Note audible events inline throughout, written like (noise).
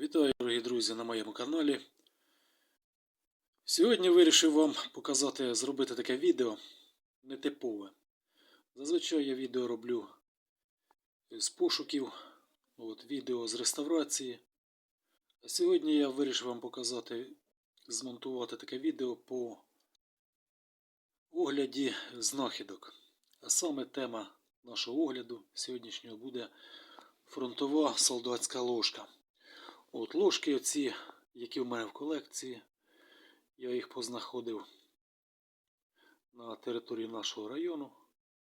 Вітаю, дорогі друзі, на моєму каналі. Сьогодні вирішив вам показати, зробити таке відео нетипове. Зазвичай я відео роблю з пошуків, от, відео з реставрації. А сьогодні я вирішив вам показати, змонтувати таке відео по огляді знахідок. А саме тема нашого огляду сьогоднішнього буде фронтова солдатська ложка. От ложки оці, які в мене в колекції, я їх познаходив на території нашого району,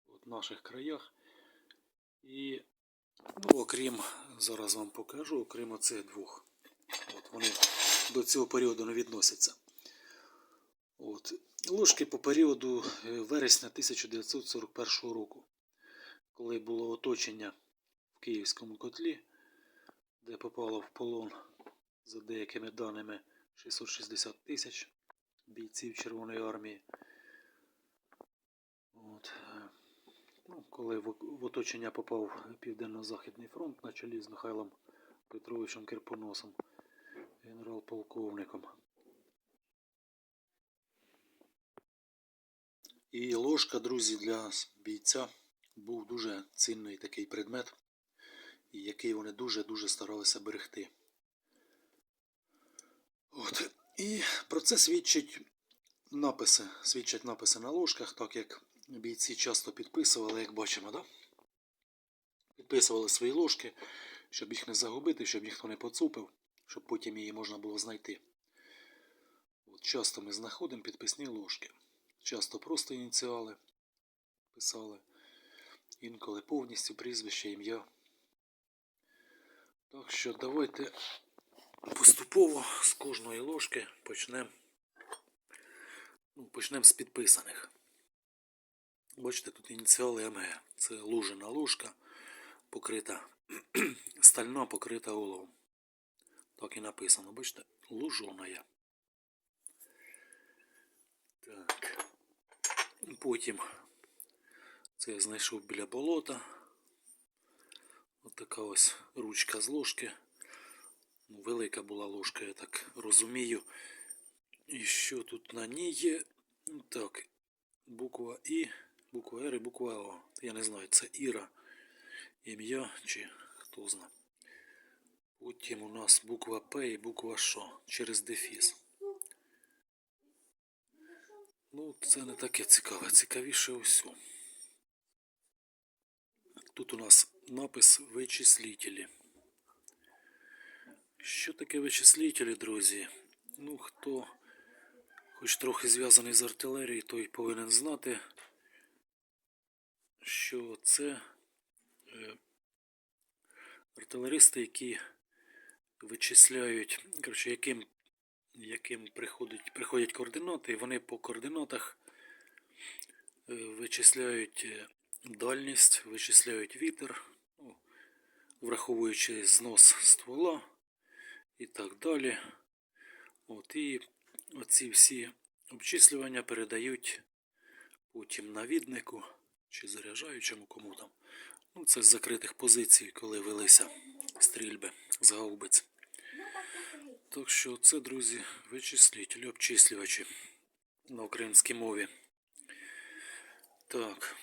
в наших краях. І, ну, окрім, зараз вам покажу, окрім оцих двох. От вони до цього періоду не відносяться. От. Ложки по періоду е, вересня 1941 року, коли було оточення в Київському котлі де попало в полон за деякими даними 660 тисяч бійців Червоної армії. От. е, Ну, коли в, оточення попав Південно-Західний фронт на чолі з Михайлом Петровичем Кирпоносом, генерал-полковником. І ложка, друзі, для бійця був дуже цінний такий предмет і який вони дуже-дуже старалися берегти. От. І про це свідчать написи, свідчать написи на ложках, так як бійці часто підписували, як бачимо, да? підписували свої ложки, щоб їх не загубити, щоб ніхто не поцупив, щоб потім її можна було знайти. От часто ми знаходимо підписні ложки. Часто просто ініціали писали, інколи повністю прізвище, ім'я. Що давайте поступово з кожної ложки почнемо. Ну, почнемо з підписаних. Бачите, тут ініціали МГ. Це лужена ложка, покрита (clears throat) стальна покрита оловом. Так і написано, бачите, лужона. Так. Потім це я знайшов біля болота. Ось така ось ручка з ложки. Ну, велика була ложка, я так розумію. І що тут на ній є? Ну, Так, буква І, буква Р і буква О. Я не знаю, це Іра. Ім'я чи хто знає. Потім у нас буква П і буква Ш через дефіс. Ну, це не таке цікаве, цікавіше усього. Тут у нас напис вичислителі. Що таке вичислителі, друзі? Ну, хто хоч трохи зв'язаний з артилерією, той повинен знати, що це е, артилеристи, які вичисляють, коротше, яким, яким приходять, приходять координати, і вони по координатах е, вичисляють е, дальність, вичисляють вітер, враховуючи знос ствола і так далі. От, і оці всі обчислювання передають потім навіднику чи заряджаючому кому там. Ну, це з закритих позицій, коли велися стрільби з гаубиць. Так що це, друзі, вичислителі, обчислювачі на українській мові. Так.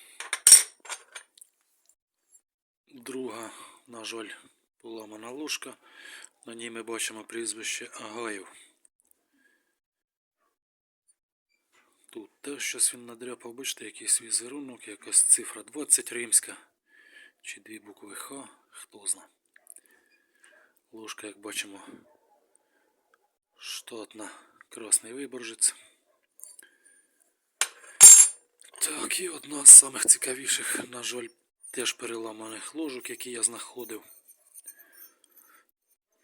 Друга, на жаль, поламана ложка. На ній ми бачимо прізвище Агаєв. Тут теж щось він надряпав, бачите, якийсь візерунок, якась цифра 20 римська. Чи дві букви Х, хто зна. Ложка, як бачимо, штатна красний виборжець. Так, і одна з самих цікавіших, на жаль, теж переламаних ложок, які я знаходив.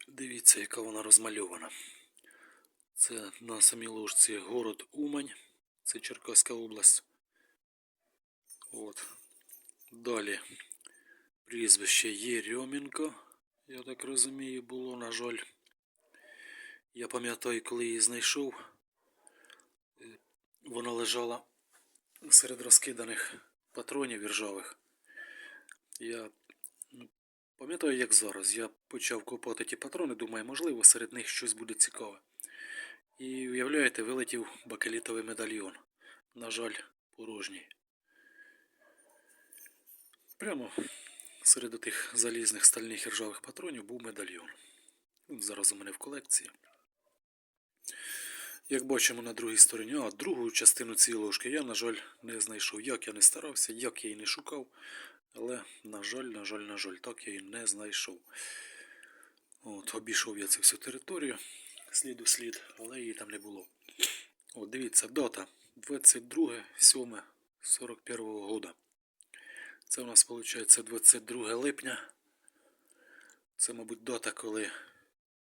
Дивіться, яка вона розмальована. Це на самій ложці город Умань, це Черкаська область. От. Далі прізвище Єрьомінко, я так розумію, було, на жаль. Я пам'ятаю, коли її знайшов, е, вона лежала серед розкиданих патронів іржавих. Я ну, Пам'ятаю, як зараз. Я почав копати ті патрони, думаю, можливо, серед них щось буде цікаве. І уявляєте, вилетів бакелітовий медальйон. На жаль, порожній. Прямо серед тих залізних стальних і ржавих патронів був медальйон. Він зараз у мене в колекції. Як бачимо на другій стороні, а другу частину цієї ложки я, на жаль, не знайшов. Як я не старався, як я її не шукав. Але, на жаль, на жаль, на жаль, так я її не знайшов. От, обійшов я цю всю територію, слід у слід, але її там не було. От, дивіться, дата 22 7 41 года. Це у нас виходить 22 липня. Це, мабуть, дата, коли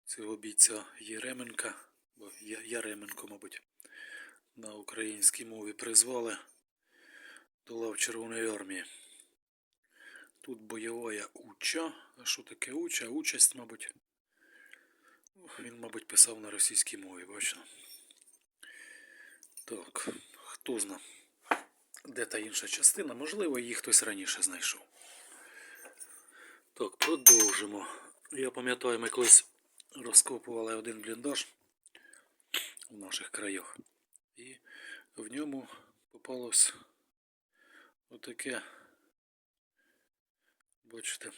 цього бійця Єременка, бо Яременко, мабуть, на українській мові призвали до лав Червоної армії. Тут бойова уча. А що таке уча? Участь, мабуть. Він, мабуть, писав на російській мові, бачите. Так, хто зна, де та інша частина? Можливо, її хтось раніше знайшов. Так, продовжимо. Я пам'ятаю, ми колись розкопували один бліндаж в наших краях. І в ньому попалось отаке, бачите,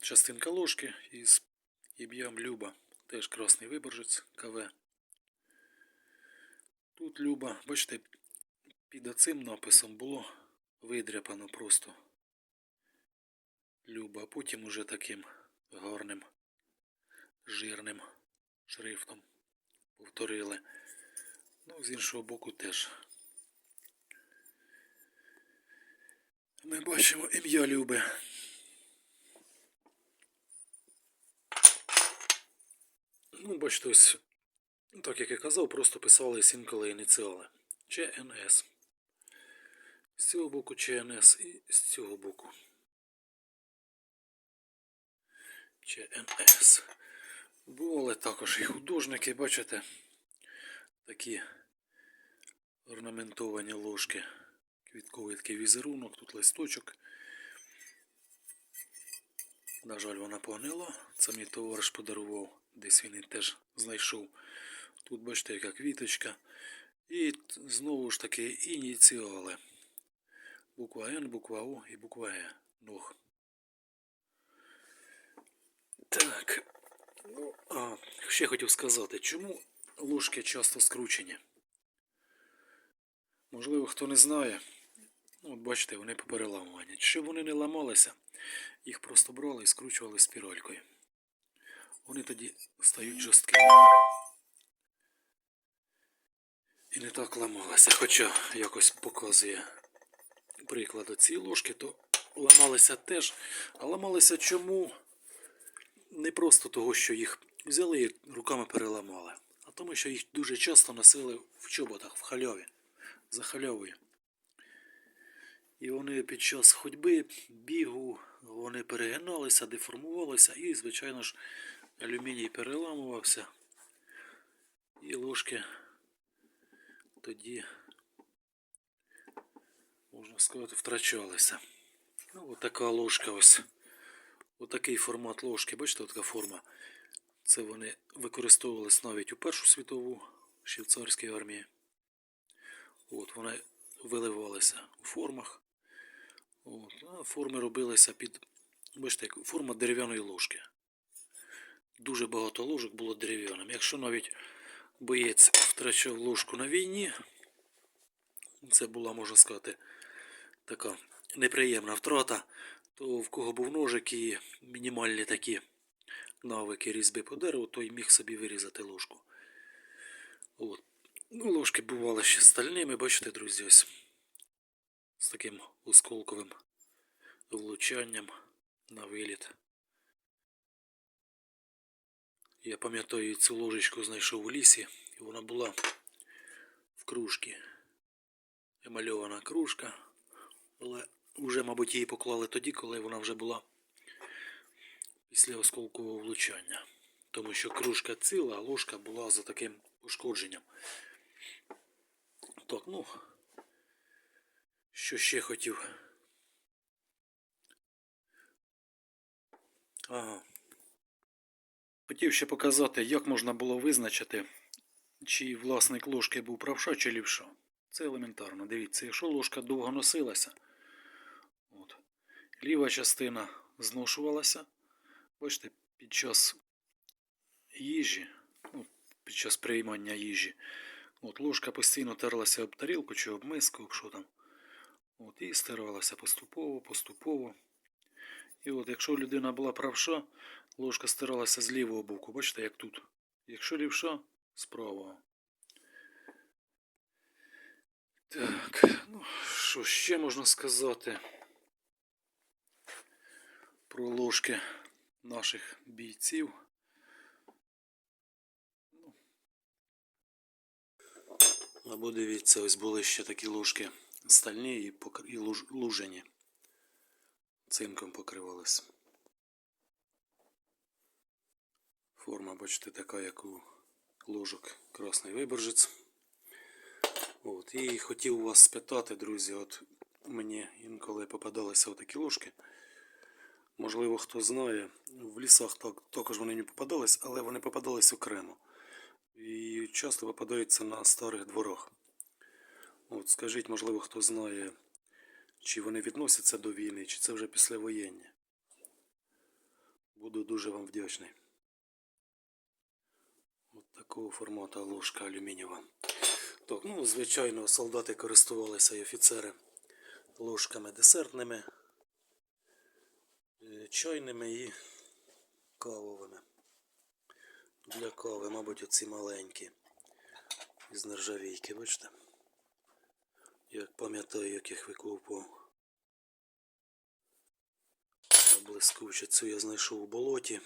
частинка ложки із ім'ям Люба. Теж красний виборжець КВ. Тут Люба, бачите, під цим написом було видряпано просто Люба, а потім уже таким гарним жирним шрифтом повторили. Ну, з іншого боку теж. Ми бачимо ім'я Люби. Ну, бачите, ось, так як я казав, просто писали інколи ініціали. ЧНС. З цього боку ЧНС і з цього боку. ЧНС. Бували також і художники, бачите, такі орнаментовані ложки. Квітковий такий візерунок, тут листочок. На жаль, вона погнила. Це мій товариш подарував. Десь він теж знайшов. Тут бачите, яка квіточка. І знову ж таки ініціали. Буква Н, буква О і буква Е. Ног. Так. Ну, а, ще хотів сказати, чому ложки часто скручені? Можливо, хто не знає. Ну, от бачите, вони попереламувані. Щоб вони не ламалися, їх просто брали і скручували спіралькою. Вони тоді стають жорсткими. І не так ламалися. Хоча якось показує приклад цієї ложки, то ламалися теж. А ламалися чому? Не просто того, що їх взяли і руками переламали, а тому, що їх дуже часто носили в чоботах, в хальові, за хальовою. І вони під час ходьби, бігу, вони перегиналися, деформувалися і, звичайно ж, алюміній переламувався. І ложки тоді, можна сказати, втрачалися. Ну, от така ложка ось. Отакий формат ложки, бачите, така форма. Це вони використовувалися навіть у Першу світову ще в царській армії. От, вони виливалися у формах. От, а форми робилися під. Бачите, форма дерев'яної ложки. Дуже багато ложок було дерев'яним. Якщо навіть боєць втрачав ложку на війні, це була, можна сказати, така неприємна втрата, то в кого був ножик і мінімальні такі навики різьби по дереву, той міг собі вирізати ложку. От. Ну, ложки бували ще стальними, бачите, друзі, ось з таким осколковим влучанням на виліт. Я пам'ятаю, цю ложечку знайшов у лісі, і вона була в кружці. Емальована кружка, але вже, мабуть, її поклали тоді, коли вона вже була після осколкового влучання. Тому що кружка ціла, а ложка була за таким ушкодженням. Так, ну, що ще хотів Ага. Хотів ще показати, як можна було визначити, чи власник ложки був правша чи лівша. Це елементарно. Дивіться, якщо ложка довго носилася, от, ліва частина зношувалася. Бачите, під час їжі, ну, під час приймання їжі, от, ложка постійно терлася об тарілку чи об миску, об там. От, і стиралася поступово, поступово. І от, якщо людина була правша, ложка стиралася з лівого боку. Бачите, як тут. Якщо лівша, з правого. Так, ну, що ще можна сказати про ложки наших бійців. Ну. Або дивіться, ось були ще такі ложки стальні і, лужені. Цинком покривались. Форма, бачите, така, як у ложок Красний Виборжець. От, і хотів вас спитати, друзі, от мені інколи попадалися отакі ложки. Можливо, хто знає, в лісах так, також вони не попадались, але вони попадались окремо. І часто попадаються на старих дворах. От, скажіть, можливо, хто знає, чи вони відносяться до війни, чи це вже післявоєнні. Буду дуже вам вдячний. От такого формату ложка алюмінієва. Так, ну, звичайно, солдати користувалися і офіцери ложками десертними, е, чайними і кавовими. Для кави, мабуть, оці маленькі із нержавійки, бачите? Як пам'ятаю, як їх викупував. А блискуче я знайшов у болоті.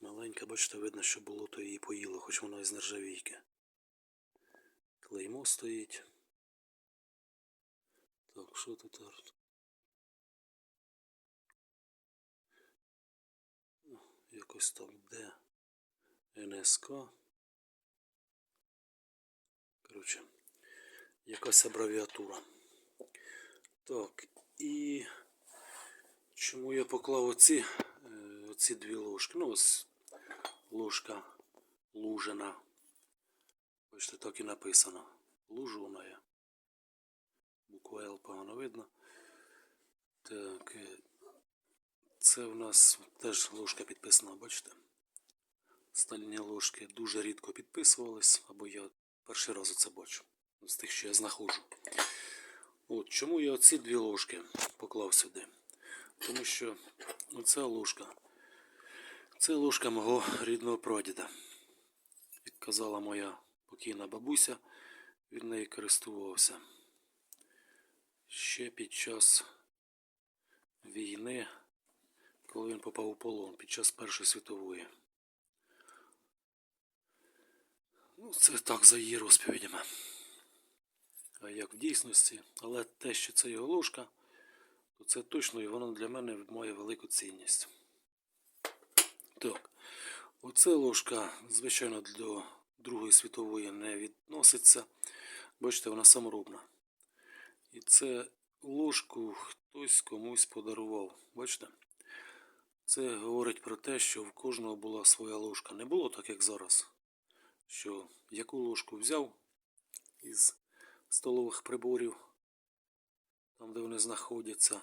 Маленька, бачите, видно, що болото її поїло, хоч воно із нержавійки. Клеймо стоїть. Так, що тут? Ну, Якось там де НСК. Коротше, якась абревіатура. Так, і чому я поклав оці, е, оці дві ложки? Ну, ось ложка лужена. Бачите, так і написано. Лужуная. Буква Л погано видно. Так, е, це в нас теж ложка підписана, бачите? Стальні ложки дуже рідко підписувались, або я перший раз це бачу. З тих, що я знаходжу. От чому я оці дві ложки поклав сюди? Тому що оця ложка це ложка мого рідного прадіда. Як казала моя покійна бабуся, він нею користувався. Ще під час війни, коли він попав у полон, під час Першої світової. Ну, це так за її розповідями. А як в дійсності, але те, що це його ложка, то це точно і воно для мене має велику цінність. Так, оце ложка, звичайно, до Другої світової не відноситься. Бачите, вона саморобна. І це ложку хтось комусь подарував. Бачите? Це говорить про те, що в кожного була своя ложка. Не було так, як зараз. Що яку ложку взяв із столових приборів, там, де вони знаходяться,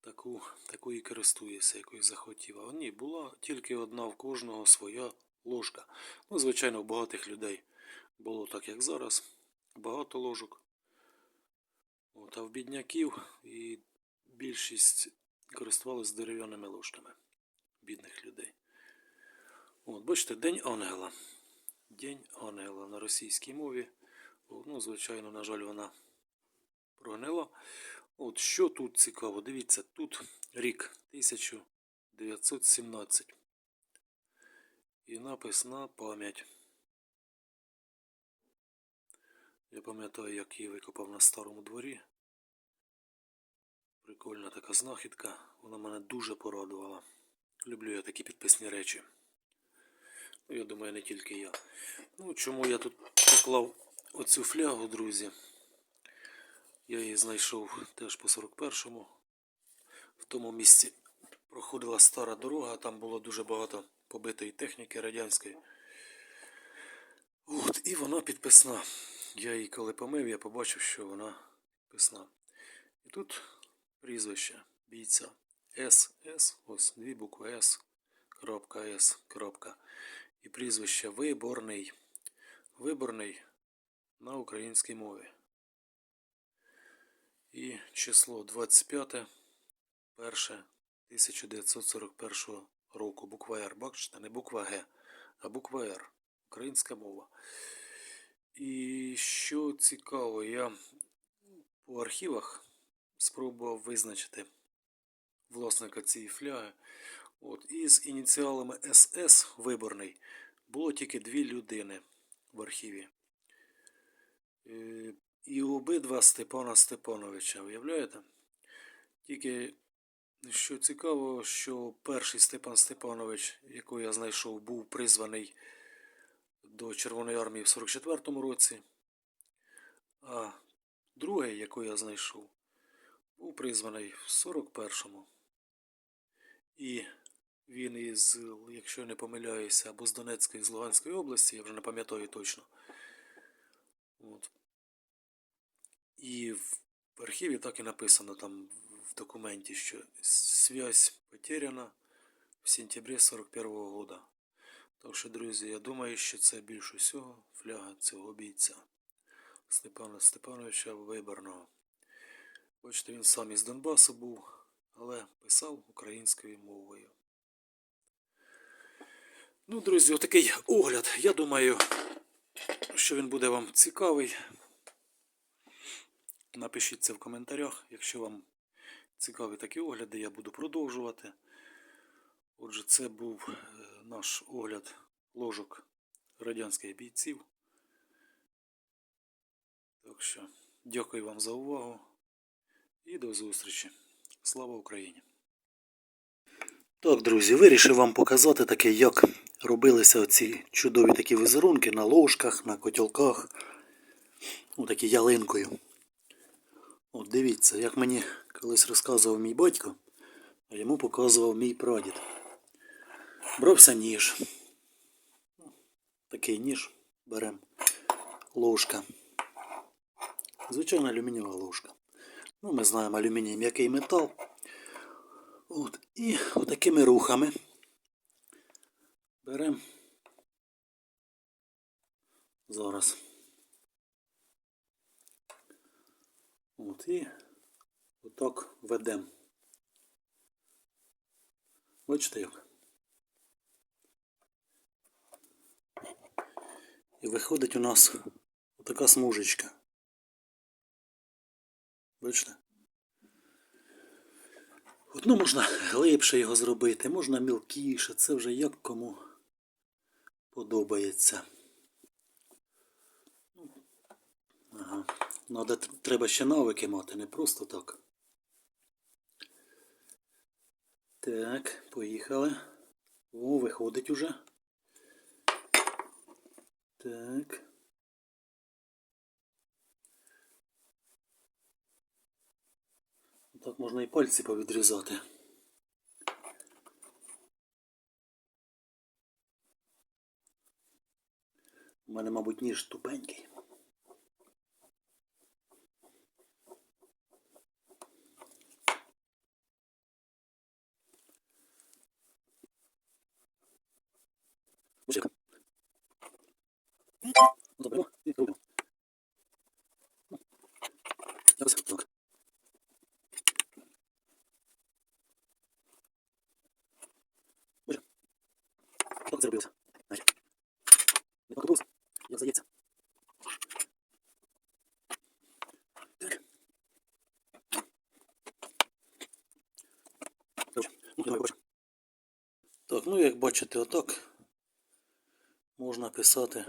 таку, таку і користуєшся, якою захотів. А ні, була тільки одна в кожного своя ложка. Ну, звичайно, у багатих людей було так, як зараз. Багато ложок. От, а в бідняків і більшість користувалися дерев'яними ложками бідних людей. От, бачите, День Ангела. День Ангела на російській мові. Ну, звичайно, на жаль, вона прогнила. От що тут цікаво, дивіться, тут рік 1917. І напис на пам'ять. Я пам'ятаю, як її викопав на старому дворі. Прикольна така знахідка. Вона мене дуже порадувала. Люблю я такі підписні речі. Ну, я думаю, не тільки я. Ну, чому я тут поклав оцю флягу, друзі? Я її знайшов теж по 41-му. В тому місці проходила стара дорога, там було дуже багато побитої техніки радянської. От, і вона підписна. Я її коли помив, я побачив, що вона підписна. І тут прізвище бійця СС, ось дві букви С, крапка С, крапка. І прізвище Виборний. Виборний на українській мові. І число 25 1 1941 року. Буква Р. Бачите, не буква Г, а буква Р. Українська мова. І що цікаво, я по архівах спробував визначити власника цієї фляги. От, і з ініціалами СС виборний було тільки дві людини в архіві. Е, І обидва Степана Степановича, уявляєте? Тільки що цікаво, що перший Степан Степанович, якого я знайшов, був призваний до Червоної армії в 44-му році, а другий, якого я знайшов, був призваний в 41-му. І він із, якщо я не помиляюся, або з Донецької, з Луганської області, я вже не пам'ятаю точно. От. І в архіві так і написано там в документі, що связь потеряна в сентябрі 41-го года. Так що, друзі, я думаю, що це більш усього фляга цього бійця Степана Степановича Виборного. Бачите, він сам із Донбасу був, але писав українською мовою. Ну, друзі, отакий огляд. Я думаю, що він буде вам цікавий. Напишіть це в коментарях. Якщо вам цікаві такі огляди, я буду продовжувати. Отже, це був е, наш огляд ложок радянських бійців. Так що, дякую вам за увагу і до зустрічі. Слава Україні! Так, друзі, вирішив вам показати таке, як робилися оці чудові такі візерунки на ложках, на котілках. Отакі ялинкою. От дивіться, як мені колись розказував мій батько, а йому показував мій прадід. Брався ніж. Такий ніж беремо. Ложка. Звичайна алюмінієва ложка. Ну, ми знаємо алюміній м'який метал. От, і отакими рухами беремо зараз. От і отак ведемо. Бачите як? І виходить у нас отака смужечка. Бачите? От, ну, можна глибше його зробити, можна мілкіше, це вже як кому подобається. Ага. Надо, треба ще навики мати, не просто так. Так, поїхали. О, виходить уже. Так. Так можна і пальці повідрізати. У мене, мабуть, ніж тупенький. Як. Заберемо і. Так це робилося. Навіть. Не покопався. Як здається. Так. Добре. Ну, давай, бачу. Так, ну як бачите, отак можна писати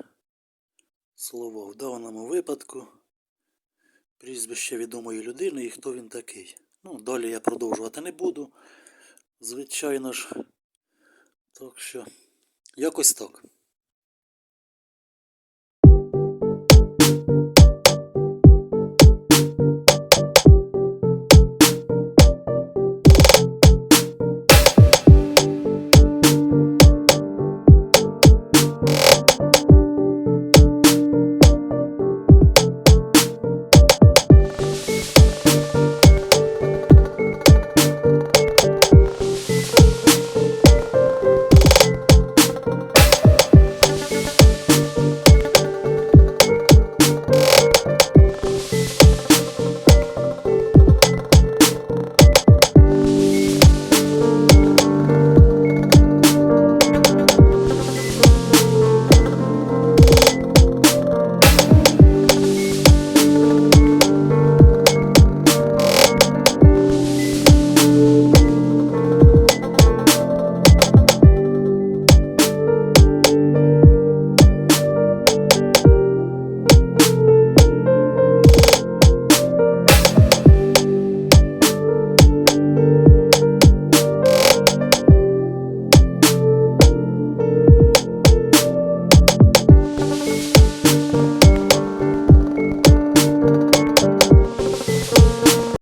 слово в даному випадку. Прізвище відомої людини і хто він такий. Ну, далі я продовжувати не буду. Звичайно ж. Так що, якось так.